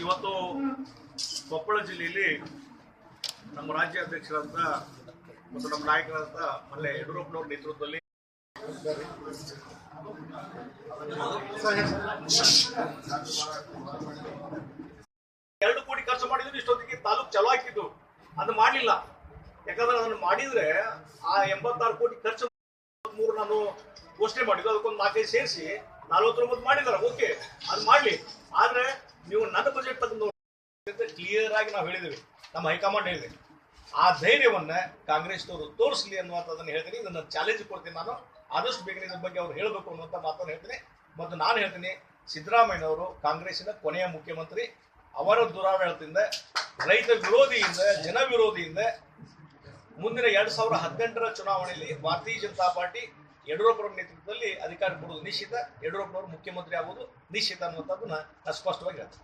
ಇವತ್ತು ಕೊಪ್ಪಳ ಜಿಲ್ಲೆಯಲ್ಲಿ ನಮ್ಮ ರಾಜ್ಯ ಅಧ್ಯಕ್ಷರಾದಂಥ ಮತ್ತು ನಮ್ಮ ನಾಯಕರಾದಂಥ ಮಲ್ಲೆ ಯಡಿಯೂರಪ್ಪನವ್ರ ನೇತೃತ್ವದಲ್ಲಿ ಎರಡು ಕೋಟಿ ಖರ್ಚು ಮಾಡಿದ್ರು ಇಷ್ಟೊತ್ತಿಗೆ ತಾಲೂಕು ಚಲೋ ಹಾಕಿದ್ದು. ಅದು ಮಾಡಲಿಲ್ಲ. ಯಾಕಂದ್ರೆ ಅದನ್ನು ಮಾಡಿದ್ರೆ ಆ ಎಂಬತ್ತಾರು ಕೋಟಿ ಖರ್ಚು ಮೂರು ನಾನು ಘೋಷಣೆ ಮಾಡಿದ್ದು. ಅದಕ್ಕೊಂದು ನಾಲ್ಕೈದು ಸೇರಿಸಿ ನಲವತ್ತೊಂಬತ್ತು ಮಾಡಿದಾರೆ ಓಕೆ ಅದು ಮಾಡಲಿ. ನನ್ನ ಬಜೆಟ್ ತಗೊಂಡು ಕ್ಲಿಯರ್ ಆಗಿ ನಾವು ಹೇಳಿದ್ವಿ. ನಮ್ಮ ಹೈಕಮಾಂಡ್ ಹೇಳಿದೆ. ಆ ಧೈರ್ಯವನ್ನ ಕಾಂಗ್ರೆಸ್ನವರು ತೋರಿಸಲಿ ಅನ್ನುವಂಥದ್ದನ್ನು ಹೇಳ್ತೀನಿ. ಇದನ್ನ ಚಾಲೆಂಜ್ ಕೊಡ್ತೀನಿ ನಾನು. ಆದಷ್ಟು ಬೇಗನೆ ಇದ್ರ ಬಗ್ಗೆ ಅವ್ರು ಹೇಳಬೇಕು ಅನ್ನುವಂಥ ಮಾತನ್ನು ಹೇಳ್ತೀನಿ. ಮತ್ತು ನಾನು ಹೇಳ್ತೀನಿ, ಸಿದ್ದರಾಮಯ್ಯನವರು ಕಾಂಗ್ರೆಸ್ನ ಕೊನೆಯ ಮುಖ್ಯಮಂತ್ರಿ. ಅವರ ದುರಾಡಳಿತದಿಂದ, ರೈತ ವಿರೋಧಿಯಿಂದ, ಜನ ವಿರೋಧಿಯಿಂದ ಮುಂದಿನ ಎರಡ್ ಸಾವಿರದ ಹದಿನೆಂಟರ ಚುನಾವಣೆಯಲ್ಲಿ ಭಾರತೀಯ ಜನತಾ ಪಾರ್ಟಿ ಯಡಿಯೂರಪ್ಪರ ನೇತೃತ್ವದಲ್ಲಿ ಅಧಿಕಾರ ಕೊಡುವುದು ನಿಶ್ಚಿತ. ಯಡಿಯೂರಪ್ಪನವರು ಮುಖ್ಯಮಂತ್ರಿ ಆಗುವುದು ನಿಶ್ಚಿತ ಅನ್ನುವಂಥದ್ದನ್ನ ನಾನು ಸ್ಪಷ್ಟವಾಗಿ ಹೇಳ್ತೀನಿ.